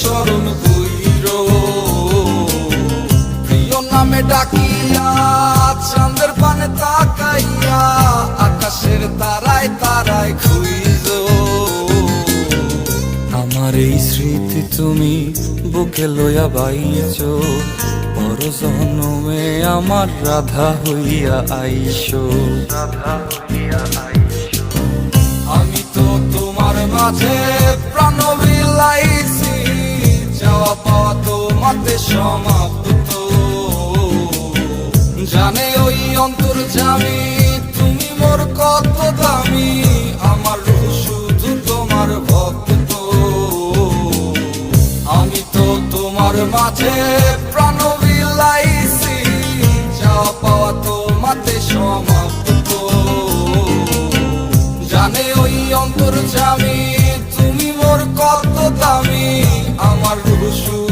স্মরণ কইর। প্রিয় নামে ডাকিয়া, চাঁদের পানে তাকাইয়া, আকাশের তারায় তারায় খুইজ আমার এই স্মৃতি তুমি বুকে লইয়া বাইছ জনমে আমার রাধা হইয়া আইসো রাধা হইয়া আইসো। আমি তো তোমার মাঝে কান্দে সমাপ্ত। জানে ওই অন্তর জানি তুমি মোর কত দামি, আমার শুধু তোমার ভক্ত। আমি তো তোমার মাঝে প্রাণ তুমি মোর কত দামি, আমার রূপ